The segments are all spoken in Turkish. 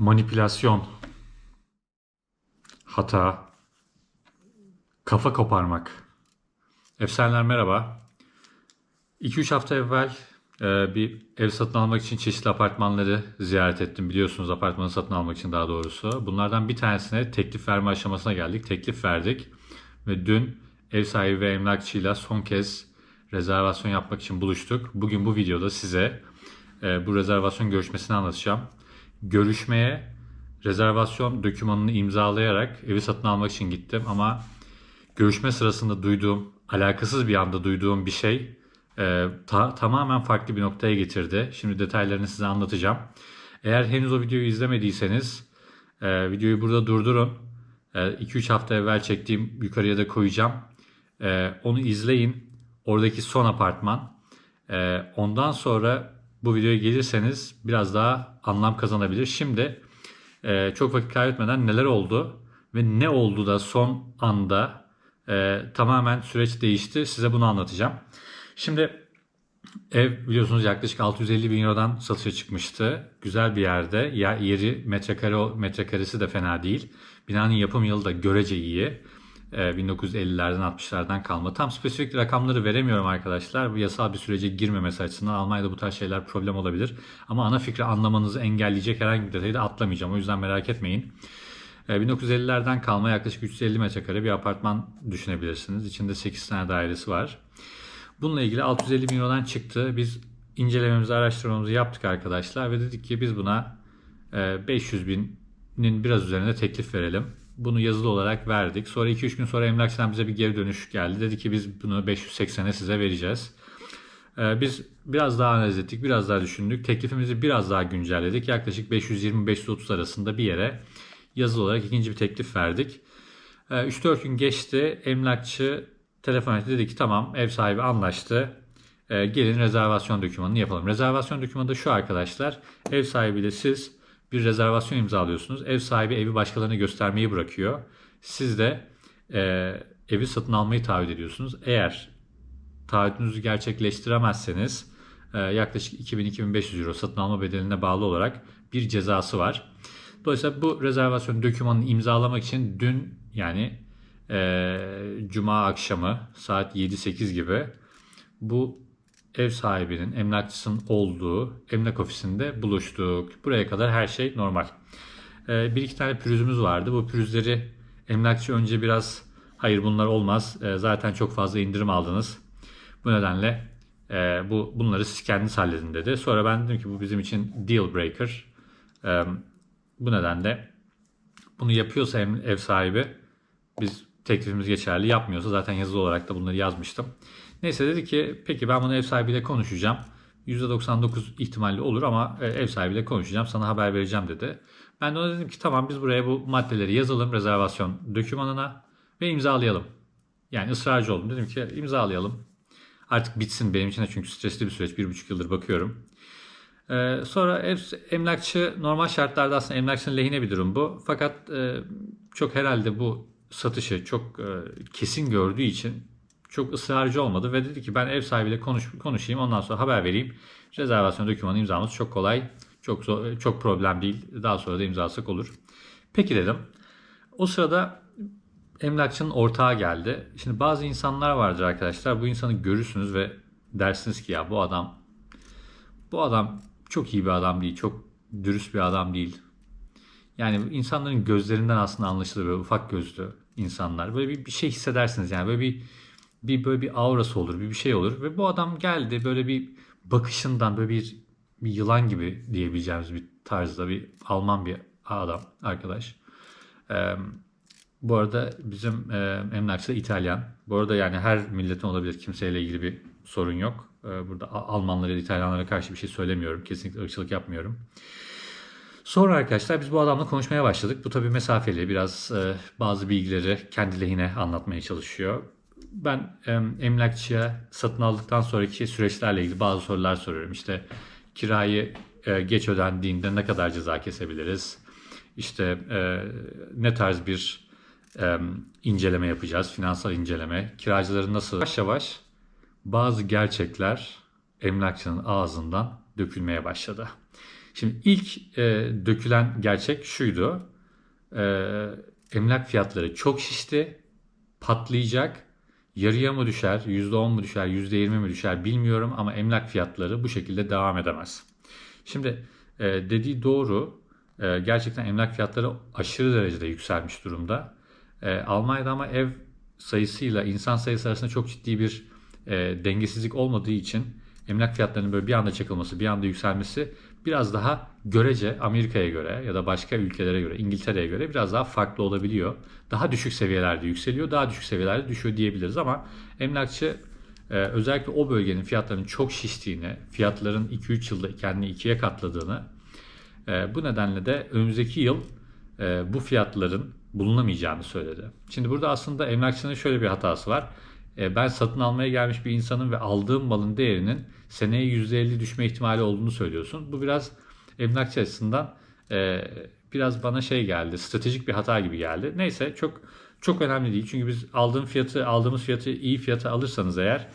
manipülasyon, hata, kafa koparmak. Efsaneler merhaba. 2-3 hafta evvel e, bir ev satın almak için çeşitli apartmanları ziyaret ettim. Biliyorsunuz apartmanı satın almak için daha doğrusu. Bunlardan bir tanesine teklif verme aşamasına geldik. Teklif verdik ve dün ev sahibi ve emlakçıyla son kez rezervasyon yapmak için buluştuk. Bugün bu videoda size e, bu rezervasyon görüşmesini anlatacağım. Görüşmeye rezervasyon dokümanını imzalayarak evi satın almak için gittim ama görüşme sırasında duyduğum, alakasız bir anda duyduğum bir şey e, ta- tamamen farklı bir noktaya getirdi. Şimdi detaylarını size anlatacağım. Eğer henüz o videoyu izlemediyseniz e, videoyu burada durdurun. 2-3 hafta evvel çektiğim yukarıya da koyacağım. E, onu izleyin. Oradaki son apartman. E, ondan sonra bu videoya gelirseniz biraz daha anlam kazanabilir. Şimdi e, çok vakit kaybetmeden neler oldu ve ne oldu da son anda e, tamamen süreç değişti. Size bunu anlatacağım. Şimdi ev biliyorsunuz yaklaşık 650 bin Euro'dan satışa çıkmıştı. Güzel bir yerde. Ya yeri metrekare metrekaresi de fena değil. Binanın yapım yılı da görece iyi. Ee, 1950'lerden 60'lardan kalma. Tam spesifik rakamları veremiyorum arkadaşlar. Bu yasal bir sürece girmemesi açısından Almanya'da bu tarz şeyler problem olabilir. Ama ana fikri anlamanızı engelleyecek herhangi bir detayı da atlamayacağım. O yüzden merak etmeyin. Ee, 1950'lerden kalma yaklaşık 350 metrekare bir apartman düşünebilirsiniz. İçinde 8 tane dairesi var. Bununla ilgili 650 bin Euro'dan çıktı. Biz incelememizi, araştırmamızı yaptık arkadaşlar ve dedik ki biz buna e, 500 binin biraz üzerinde teklif verelim. Bunu yazılı olarak verdik. Sonra 2-3 gün sonra emlakçıdan bize bir geri dönüş geldi. Dedi ki biz bunu 580'e size vereceğiz. E, Biz biraz daha analiz ettik, biraz daha düşündük. Teklifimizi biraz daha güncelledik. Yaklaşık 520-530 arasında bir yere yazılı olarak ikinci bir teklif verdik. E, 3-4 gün geçti. Emlakçı telefon etti dedi ki tamam ev sahibi anlaştı. Ee, gelin rezervasyon dokümanını yapalım. Rezervasyon dokümanı da şu arkadaşlar. Ev sahibiyle siz bir rezervasyon imzalıyorsunuz. Ev sahibi evi başkalarına göstermeyi bırakıyor. Siz de e, evi satın almayı taahhüt ediyorsunuz. Eğer taahhütünüzü gerçekleştiremezseniz e, yaklaşık 2000-2500 euro satın alma bedeline bağlı olarak bir cezası var. Dolayısıyla bu rezervasyon dokümanını imzalamak için dün yani e, Cuma akşamı saat 7-8 gibi bu ev sahibinin, emlakçısının olduğu emlak ofisinde buluştuk. Buraya kadar her şey normal. E, bir iki tane pürüzümüz vardı. Bu pürüzleri emlakçı önce biraz hayır bunlar olmaz. E, zaten çok fazla indirim aldınız. Bu nedenle e, bu bunları siz kendiniz halledin dedi. Sonra ben dedim ki bu bizim için deal breaker. E, bu nedenle bunu yapıyorsa ev sahibi biz teklifimiz geçerli. Yapmıyorsa zaten yazılı olarak da bunları yazmıştım. Neyse dedi ki peki ben bunu ev sahibiyle konuşacağım. %99 ihtimalle olur ama e, ev sahibiyle konuşacağım sana haber vereceğim dedi. Ben de ona dedim ki tamam biz buraya bu maddeleri yazalım rezervasyon dokümanına ve imzalayalım. Yani ısrarcı oldum. Dedim ki imzalayalım. Artık bitsin benim için de çünkü stresli bir süreç. Bir buçuk yıldır bakıyorum. Ee, sonra emlakçı normal şartlarda aslında emlakçının lehine bir durum bu. Fakat e, çok herhalde bu satışı çok e, kesin gördüğü için çok ısrarcı olmadı ve dedi ki ben ev sahibiyle konuş, konuşayım ondan sonra haber vereyim. Rezervasyon dokümanı imzamız çok kolay, çok çok problem değil. Daha sonra da imzalasak olur. Peki dedim. O sırada emlakçının ortağı geldi. Şimdi bazı insanlar vardır arkadaşlar. Bu insanı görürsünüz ve dersiniz ki ya bu adam bu adam çok iyi bir adam değil, çok dürüst bir adam değil. Yani insanların gözlerinden aslında anlaşılır böyle ufak gözlü insanlar. Böyle bir, bir şey hissedersiniz yani böyle bir bir böyle bir aurası olur, bir bir şey olur ve bu adam geldi böyle bir bakışından böyle bir bir yılan gibi diyebileceğimiz bir tarzda bir Alman bir adam arkadaş. Ee, bu arada bizim e, emlakçı İtalyan. Bu arada yani her milletin olabilir. Kimseyle ilgili bir sorun yok. Ee, burada Almanlara İtalyanlara karşı bir şey söylemiyorum. Kesinlikle ırkçılık yapmıyorum. Sonra arkadaşlar biz bu adamla konuşmaya başladık. Bu tabii mesafeli biraz e, bazı bilgileri kendi lehine anlatmaya çalışıyor. Ben emlakçıya satın aldıktan sonraki süreçlerle ilgili bazı sorular soruyorum. İşte kirayı e, geç ödendiğinde ne kadar ceza kesebiliriz? İşte e, ne tarz bir inceleme yapacağız, finansal inceleme, kiracıları nasıl yavaş yavaş bazı gerçekler emlakçının ağzından dökülmeye başladı. Şimdi ilk e, dökülen gerçek şuydu. E, emlak fiyatları çok şişti, patlayacak. Yarıya mı düşer, %10 mu düşer, %20 mi düşer bilmiyorum ama emlak fiyatları bu şekilde devam edemez. Şimdi e, dediği doğru. E, gerçekten emlak fiyatları aşırı derecede yükselmiş durumda. E, Almanya'da ama ev sayısıyla insan sayısı arasında çok ciddi bir e, dengesizlik olmadığı için emlak fiyatlarının böyle bir anda çakılması, bir anda yükselmesi biraz daha görece Amerika'ya göre ya da başka ülkelere göre, İngiltere'ye göre biraz daha farklı olabiliyor. Daha düşük seviyelerde yükseliyor, daha düşük seviyelerde düşüyor diyebiliriz ama emlakçı e, özellikle o bölgenin fiyatlarının çok şiştiğini, fiyatların 2-3 yılda kendini ikiye katladığını, e, bu nedenle de önümüzdeki yıl e, bu fiyatların bulunamayacağını söyledi. Şimdi burada aslında emlakçının şöyle bir hatası var. E, ben satın almaya gelmiş bir insanın ve aldığım malın değerinin seneye %50 düşme ihtimali olduğunu söylüyorsun. Bu biraz emlakçı açısından e, biraz bana şey geldi, stratejik bir hata gibi geldi. Neyse çok çok önemli değil. Çünkü biz aldığım fiyatı, aldığımız fiyatı iyi fiyata alırsanız eğer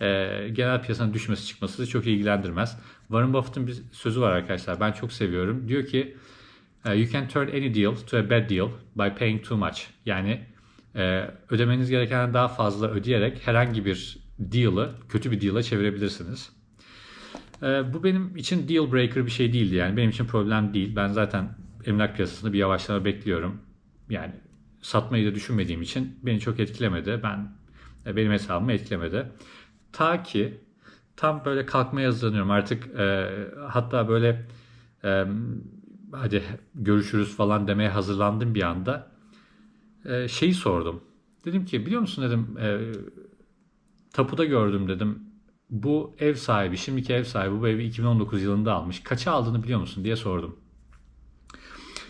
e, genel piyasanın düşmesi çıkması sizi çok ilgilendirmez. Warren Buffett'ın bir sözü var arkadaşlar. Ben çok seviyorum. Diyor ki You can turn any deal to a bad deal by paying too much. Yani e, ödemeniz gerekenden daha fazla ödeyerek herhangi bir deal'ı kötü bir deal'a çevirebilirsiniz. E, bu benim için deal breaker bir şey değildi yani benim için problem değil. Ben zaten emlak piyasasında bir yavaşlama bekliyorum. Yani satmayı da düşünmediğim için beni çok etkilemedi. Ben e, benim hesabımı etkilemedi. Ta ki tam böyle kalkmaya hazırlanıyorum artık e, hatta böyle e, hadi görüşürüz falan demeye hazırlandım bir anda e, şeyi sordum. Dedim ki biliyor musun dedim e, tapuda gördüm dedim. Bu ev sahibi, şimdiki ev sahibi bu evi 2019 yılında almış. Kaça aldığını biliyor musun diye sordum.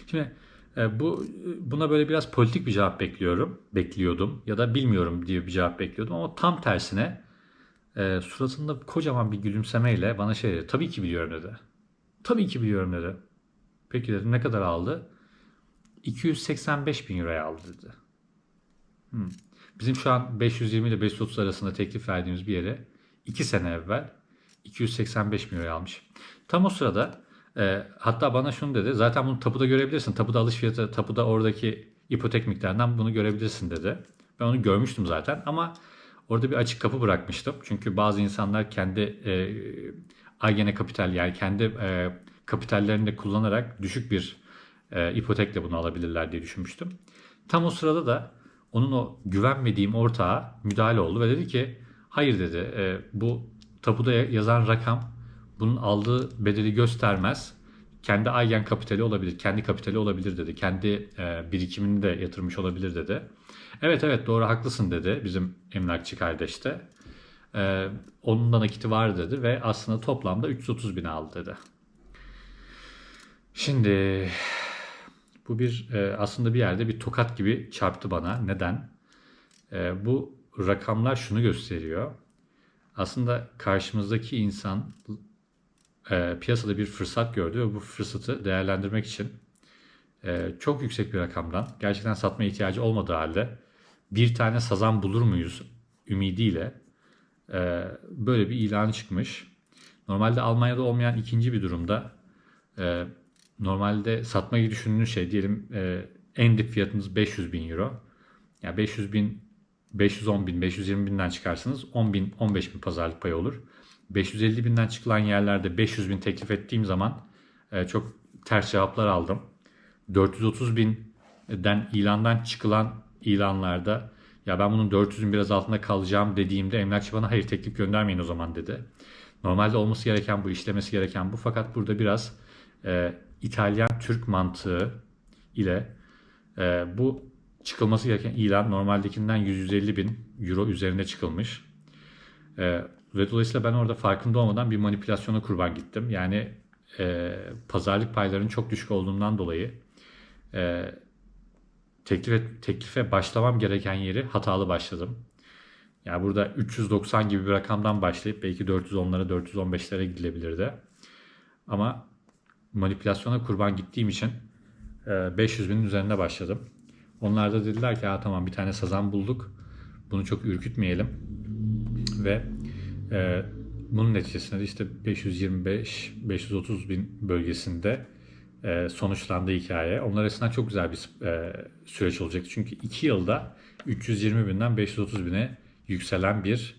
Şimdi e, bu buna böyle biraz politik bir cevap bekliyorum, bekliyordum ya da bilmiyorum diye bir cevap bekliyordum ama tam tersine e, suratında kocaman bir gülümsemeyle bana şey dedi. Tabii ki biliyorum dedi. Tabii ki biliyorum dedi. Peki dedim ne kadar aldı? 285 bin euroya aldı dedi. Hmm. Bizim şu an 520 ile 530 arasında teklif verdiğimiz bir yere 2 sene evvel 285 bin euroya almış. Tam o sırada e, hatta bana şunu dedi. Zaten bunu tapuda görebilirsin. Tapuda alış fiyatı, tapuda oradaki ipotek miktarından bunu görebilirsin dedi. Ben onu görmüştüm zaten ama orada bir açık kapı bırakmıştım. Çünkü bazı insanlar kendi e, Aygene kapital yani kendi e, kapitallerini de kullanarak düşük bir e, ipotekle bunu alabilirler diye düşünmüştüm. Tam o sırada da onun o güvenmediğim ortağa müdahale oldu ve dedi ki hayır dedi e, bu tapuda yazan rakam bunun aldığı bedeli göstermez. Kendi aygen kapitali olabilir, kendi kapitali olabilir dedi. Kendi e, birikimini de yatırmış olabilir dedi. Evet evet doğru haklısın dedi bizim emlakçı kardeş de. E, onun da nakiti var dedi ve aslında toplamda 330 bin aldı dedi. Şimdi bu bir e, aslında bir yerde bir tokat gibi çarptı bana. Neden? E, bu rakamlar şunu gösteriyor. Aslında karşımızdaki insan e, piyasada bir fırsat gördü ve bu fırsatı değerlendirmek için çok yüksek bir rakamdan gerçekten satma ihtiyacı olmadığı halde bir tane sazan bulur muyuz ümidiyle böyle bir ilan çıkmış. Normalde Almanya'da olmayan ikinci bir durumda normalde satmayı düşündüğünüz şey diyelim e, en dip fiyatınız 500 bin euro. Yani 500 bin, 510 bin, 520 binden çıkarsınız 10 bin, 15 bin pazarlık payı olur. 550 binden çıkılan yerlerde 500 bin teklif ettiğim zaman e, çok ters cevaplar aldım. 430 binden ilandan çıkılan ilanlarda ya ben bunun 400'ün biraz altında kalacağım dediğimde emlakçı bana hayır teklif göndermeyin o zaman dedi. Normalde olması gereken bu, işlemesi gereken bu. Fakat burada biraz e, İtalyan-Türk mantığı ile e, bu çıkılması gereken ilan normaldekinden 150 bin euro üzerinde çıkılmış. E, ve dolayısıyla ben orada farkında olmadan bir manipülasyona kurban gittim. Yani e, pazarlık paylarının çok düşük olduğundan dolayı e, teklife, teklife başlamam gereken yeri hatalı başladım. Yani burada 390 gibi bir rakamdan başlayıp belki 410'lara 415'lere gidilebilirdi. Ama manipülasyona kurban gittiğim için 500 e, binin üzerinde başladım. Onlar da dediler ki tamam bir tane sazan bulduk. Bunu çok ürkütmeyelim. Ve e, bunun neticesinde de işte 525-530 bin bölgesinde e, sonuçlandı hikaye. Onlar arasından çok güzel bir e, süreç olacaktı. Çünkü 2 yılda 320 binden 530 bine yükselen bir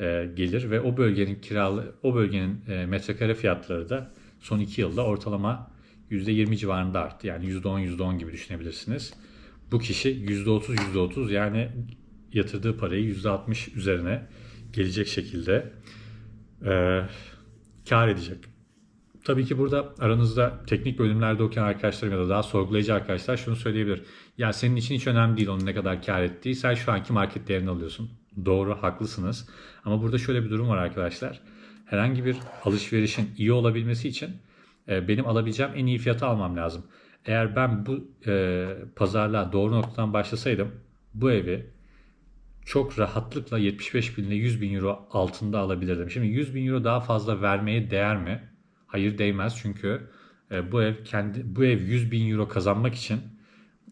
e, gelir ve o bölgenin kiralı o bölgenin e, metrekare fiyatları da son 2 yılda ortalama %20 civarında arttı. Yani %10 %10 gibi düşünebilirsiniz. Bu kişi %30 %30 yani yatırdığı parayı %60 üzerine gelecek şekilde e, kar edecek. Tabii ki burada aranızda teknik bölümlerde okuyan arkadaşlarım ya da daha sorgulayıcı arkadaşlar şunu söyleyebilir. Ya senin için hiç önemli değil onun ne kadar kar ettiği. Sen şu anki market değerini alıyorsun. Doğru, haklısınız. Ama burada şöyle bir durum var arkadaşlar. Herhangi bir alışverişin iyi olabilmesi için e, benim alabileceğim en iyi fiyatı almam lazım. Eğer ben bu e, pazarlığa doğru noktadan başlasaydım bu evi çok rahatlıkla 75 bin ile 100 bin euro altında alabilirdim. Şimdi 100 bin euro daha fazla vermeye değer mi? Hayır değmez çünkü e, bu ev kendi bu ev 100 bin euro kazanmak için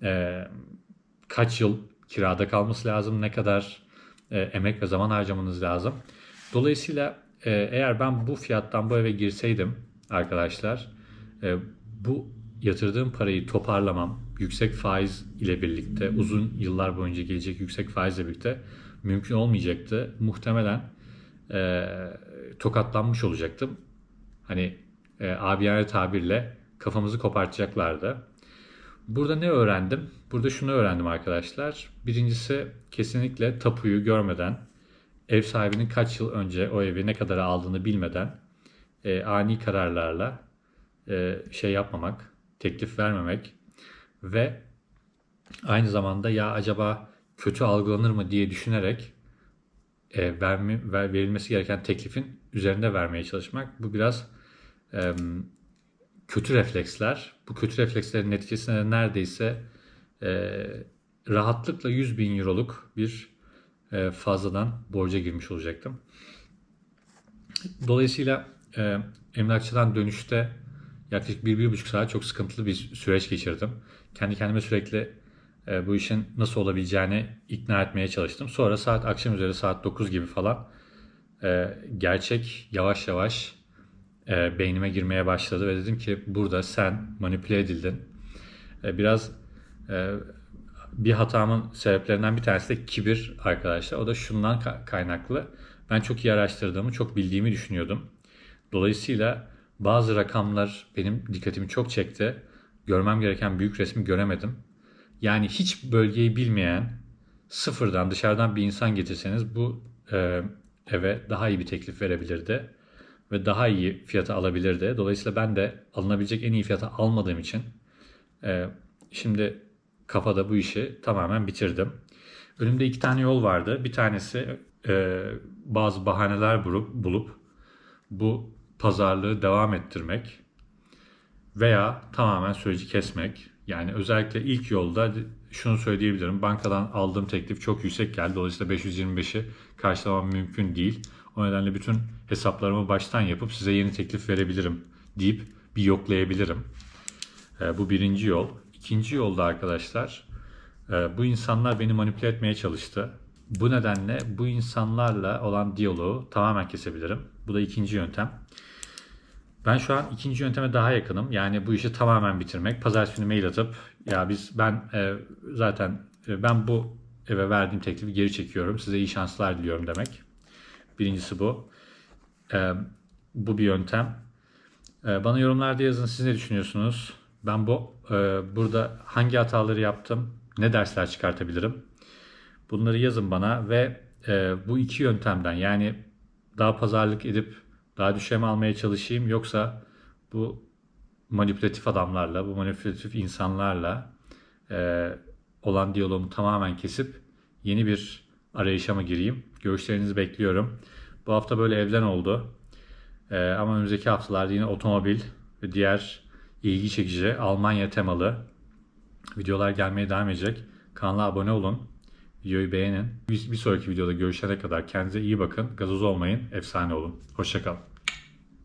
e, kaç yıl kirada kalması lazım, ne kadar e, emek ve zaman harcamanız lazım. Dolayısıyla e, eğer ben bu fiyattan bu eve girseydim arkadaşlar e, bu yatırdığım parayı toparlamam yüksek faiz ile birlikte uzun yıllar boyunca gelecek yüksek faizle birlikte mümkün olmayacaktı. Muhtemelen e, tokatlanmış olacaktım. Hani e, abiyane tabirle kafamızı kopartacaklardı. Burada ne öğrendim? Burada şunu öğrendim arkadaşlar. Birincisi kesinlikle tapuyu görmeden, ev sahibinin kaç yıl önce o evi ne kadar aldığını bilmeden e, ani kararlarla e, şey yapmamak, teklif vermemek ve aynı zamanda ya acaba kötü algılanır mı diye düşünerek e, vermi, ver, verilmesi gereken teklifin üzerinde vermeye çalışmak. Bu biraz e, kötü refleksler. Bu kötü reflekslerin neticesinde neredeyse e, rahatlıkla 100 bin euroluk bir fazladan borca girmiş olacaktım. Dolayısıyla e, emlakçıdan dönüşte yaklaşık bir, bir buçuk saat çok sıkıntılı bir süreç geçirdim. Kendi kendime sürekli e, bu işin nasıl olabileceğini ikna etmeye çalıştım. Sonra saat akşam üzeri saat 9 gibi falan e, gerçek yavaş yavaş e, beynime girmeye başladı ve dedim ki burada sen manipüle edildin. E, biraz e, bir hatamın sebeplerinden bir tanesi de kibir arkadaşlar. O da şundan kaynaklı. Ben çok iyi araştırdığımı, çok bildiğimi düşünüyordum. Dolayısıyla bazı rakamlar benim dikkatimi çok çekti. Görmem gereken büyük resmi göremedim. Yani hiç bölgeyi bilmeyen, sıfırdan dışarıdan bir insan getirseniz bu e, eve daha iyi bir teklif verebilirdi ve daha iyi fiyata alabilirdi. Dolayısıyla ben de alınabilecek en iyi fiyata almadığım için e, şimdi kafada bu işi tamamen bitirdim. Önümde iki tane yol vardı. Bir tanesi e, bazı bahaneler bulup, bulup bu pazarlığı devam ettirmek veya tamamen süreci kesmek. Yani özellikle ilk yolda şunu söyleyebilirim. Bankadan aldığım teklif çok yüksek geldi. Dolayısıyla 525'i karşılamam mümkün değil. O nedenle bütün hesaplarımı baştan yapıp size yeni teklif verebilirim deyip bir yoklayabilirim. E, bu birinci yol. İkinci yolda arkadaşlar e, bu insanlar beni manipüle etmeye çalıştı. Bu nedenle bu insanlarla olan diyaloğu tamamen kesebilirim. Bu da ikinci yöntem. Ben şu an ikinci yönteme daha yakınım. Yani bu işi tamamen bitirmek. Pazartesi günü mail atıp ya biz ben e, zaten e, ben bu eve verdiğim teklifi geri çekiyorum. Size iyi şanslar diliyorum demek. Birincisi bu. E, bu bir yöntem. E, bana yorumlarda yazın siz ne düşünüyorsunuz? Ben bu e, burada hangi hataları yaptım? Ne dersler çıkartabilirim? Bunları yazın bana ve e, bu iki yöntemden yani daha pazarlık edip daha düşeme almaya çalışayım yoksa bu manipülatif adamlarla, bu manipülatif insanlarla e, olan diyaloğumu tamamen kesip yeni bir arayışa mı gireyim? Görüşlerinizi bekliyorum. Bu hafta böyle evden oldu. E, ama önümüzdeki haftalarda yine otomobil ve diğer ilgi çekici Almanya temalı videolar gelmeye devam edecek. Kanala abone olun. Videoyu beğenin. Bir, bir sonraki videoda görüşene kadar kendinize iyi bakın. Gazoz olmayın. Efsane olun. Hoşçakalın.